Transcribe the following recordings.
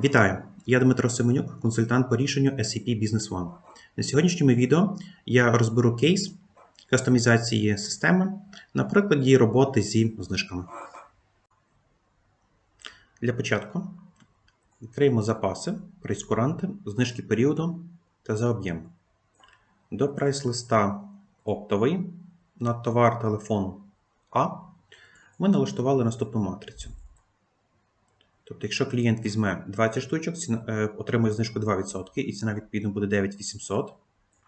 Вітаю! Я Дмитро Семенюк, консультант по рішенню SAP Business One. На сьогоднішньому відео я розберу кейс кастомізації системи на прикладі роботи зі знижками. Для початку відкриємо запаси, прейскуранти, знижки періоду та за об'єм. До прайс-листа оптовий на товар телефон А ми налаштували наступну матрицю. Тобто, якщо клієнт візьме 20 штучок, е, отримує знижку 2%, і ціна відповідно буде 9800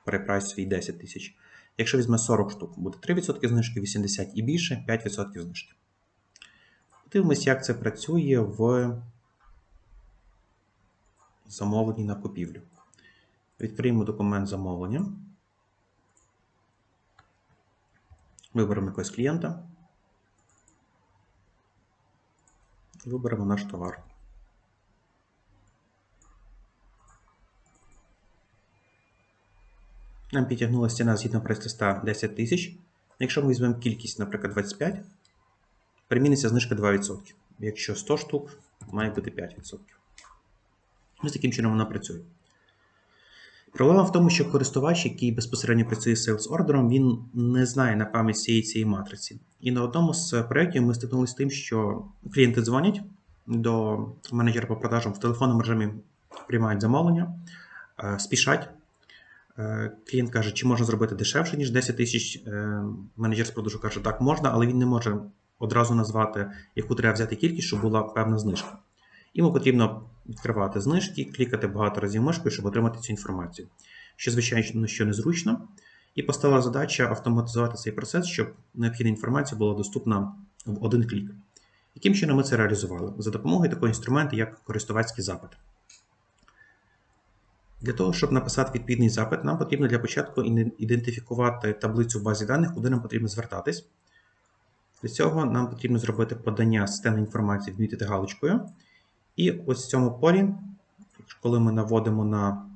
при прайсовій 10 тисяч. Якщо візьме 40 штук, буде 3% знижки, 80 і більше 5% знижки. Подивимось, як це працює в замовленні на купівлю. Відкриємо документ замовлення. Виберемо якогось клієнта. Виберемо наш товар. Нам підтягнулася ціна згідно прайс-листа 10 тисяч. Якщо ми візьмемо кількість, наприклад, 25, приміниться знижка 2%. Якщо 100 штук, має бути 5%. Ось таким чином вона працює. Проблема в тому, що користувач, який безпосередньо працює з Sales ордером, він не знає на пам'ять цієї цієї матриці. І на одному з проєктів ми стикнулися з тим, що клієнти дзвонять до менеджера по продажам в телефонному режимі приймають замовлення, е, спішать. Е, Клієнт каже, чи можна зробити дешевше, ніж 10 тисяч. Е, Менеджер з продажу каже, так, можна, але він не може одразу назвати, яку треба взяти кількість, щоб була певна знижка. Йому потрібно відкривати знижки, клікати багато разів мишкою, щоб отримати цю інформацію. Що, звичайно, що незручно. І постала задача автоматизувати цей процес, щоб необхідна інформація була доступна в один клік. Яким чином ми це реалізували? За допомогою такого інструменту, як користувацький запит. Для того, щоб написати відповідний запит, нам потрібно для початку ідентифікувати таблицю в базі даних, куди нам потрібно звертатись. Для цього нам потрібно зробити подання системної інформації, відмітити галочкою. І ось в цьому полі, коли ми наводимо на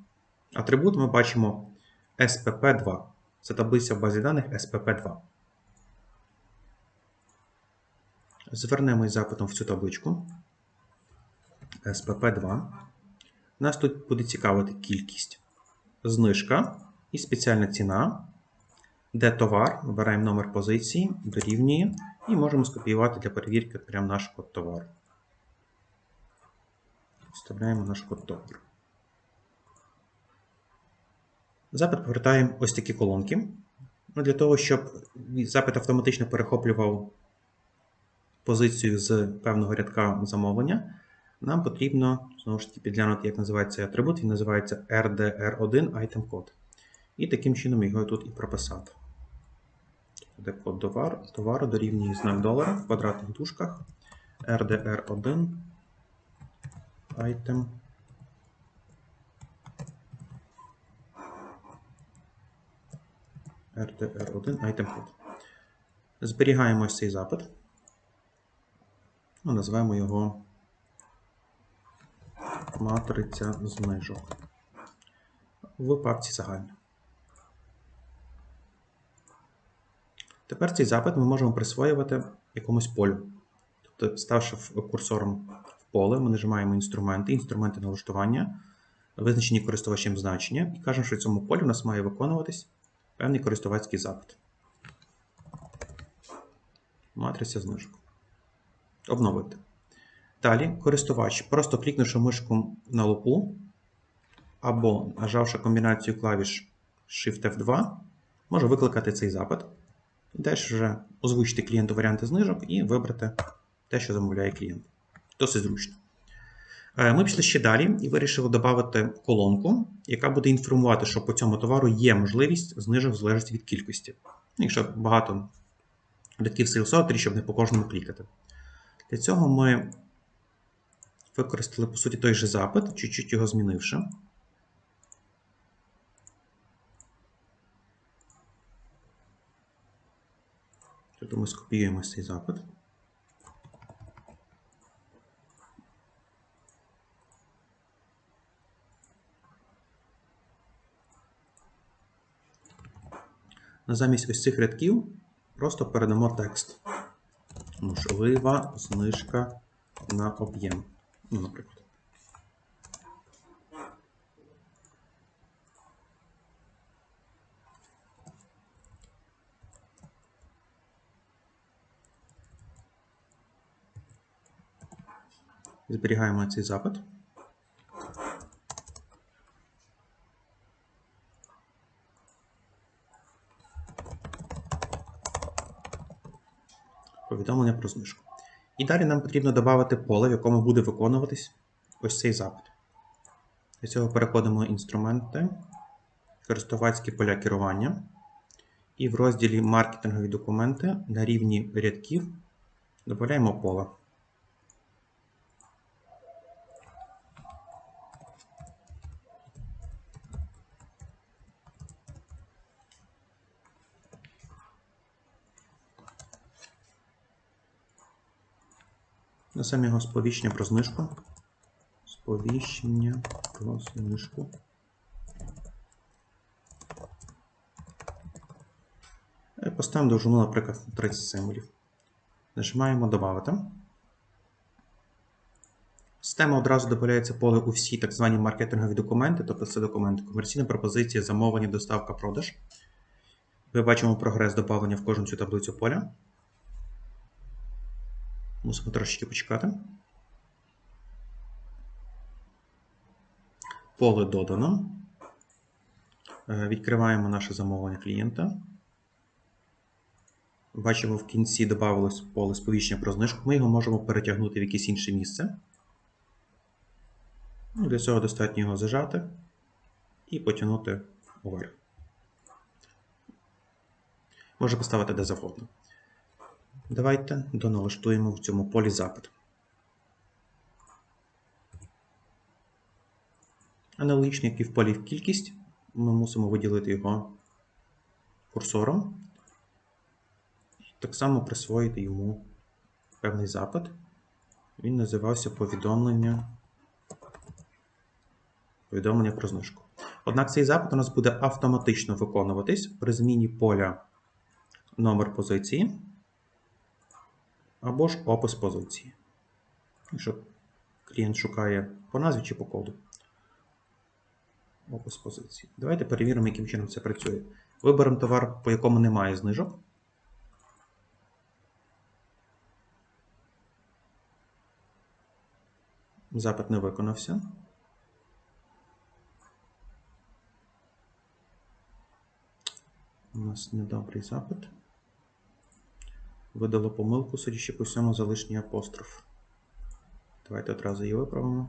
атрибут, ми бачимо SPP2. Це таблиця в базі даних SPP2. Звернемо із запитом в цю табличку SPP2. Нас тут буде цікавити кількість, знижка і спеціальна ціна, де товар, вибираємо номер позиції, дорівнює, і можемо скопіювати для перевірки прямо наш код товару. Вставляємо наш код товару. Запит повертаємо ось такі колонки. Ну, Для того, щоб запит автоматично перехоплював позицію з певного рядка замовлення, нам потрібно знову ж таки підглянути, як називається атрибут. Він називається RDR1 Item Code. І таким чином його тут і прописати. Де код товару дорівнює знак долара в квадратних дужках RDR1 Item. RDR1 Item Code. Зберігаємо цей запит. Ну, Називаємо його матриця знижок в папці загальна. Тепер цей запит ми можемо присвоювати якомусь полю. Тобто, ставши курсором поле, ми нажимаємо інструменти, інструменти налаштування, визначені користувачем значення, і кажемо, що в цьому полі у нас має виконуватись певний користувацький запит. Матриця знижок. Обновити. Далі користувач, просто клікнувши мишку на лупу або нажавши комбінацію клавіш Shift F2, може викликати цей запит. Далі вже озвучити клієнту варіанти знижок і вибрати те, що замовляє клієнт. Досить зручно. Ми пішли ще далі і вирішили додати колонку, яка буде інформувати, що по цьому товару є можливість знижок в залежності від кількості. Якщо багато рядків Sales щоб не по кожному клікати. Для цього ми використали, по суті, той же запит, чуть-чуть його змінивши. Тут ми скопіюємо цей запит. Замість ось цих рядків просто передамо текст. можлива знижка на об'єм. Ну, наприклад. Зберігаємо цей запит. Повідомлення про знижку. І далі нам потрібно додати поле, в якому буде виконуватись ось цей запит. Для цього переходимо в інструменти, користувацькі поля керування. І в розділі маркетингові документи на рівні рядків додаємо поле. Несемо його сповіщення про знижку. Сповіщення про знижку. І Поставимо довжину, наприклад, 30 символів. Нажимаємо Добавити. Система одразу додається поле у всі так звані маркетингові документи, тобто це документи комерційна пропозиція, замовлення, доставка, продаж. Ми бачимо прогрес додавання в кожну цю таблицю поля. Мусимо трошечки почекати. Поле додано. Е, Відкриваємо наше замовлення клієнта. Бачимо, в кінці додавалось поле сповіщення про знижку. Ми його можемо перетягнути в якесь інше місце. Ну, Для цього достатньо його зажати і потягнути вверх. Може поставити де завгодно. Давайте доналаштуємо в цьому полі запит. Аналогічно, як і в полі в кількість, ми мусимо виділити його курсором. Так само присвоїти йому певний запит. Він називався повідомлення, повідомлення про знижку. Однак цей запит у нас буде автоматично виконуватись при зміні поля номер позиції або ж опис позиції. Якщо клієнт шукає по назві чи по коду. Опис позиції. Давайте перевіримо, яким чином це працює. Виберемо товар, по якому немає знижок. Запит не виконався. У нас недобрий запит. Видало помилку, судячи по всьому, залишній апостроф. Давайте одразу її виправимо.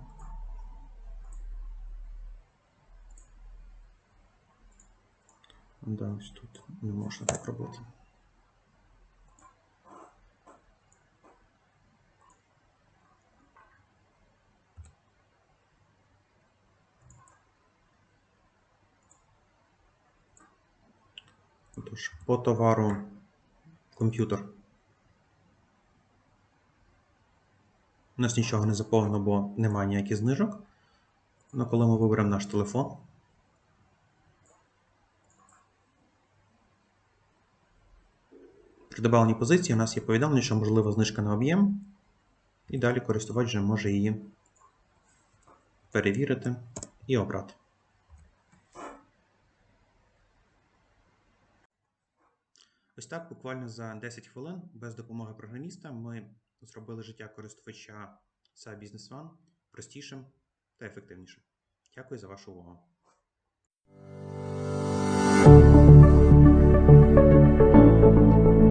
Да, ось тут не можна так робити. Тож, по товару комп'ютер. У нас нічого не заповнено, бо немає ніяких знижок. Але коли ми виберемо наш телефон, при добавленій позиції у нас є повідомлення, що можлива знижка на об'єм. І далі користувач вже може її перевірити і обрати. Ось так, буквально за 10 хвилин без допомоги програміста ми зробили життя користувача SAP Business One простішим та ефективнішим. Дякую за вашу увагу.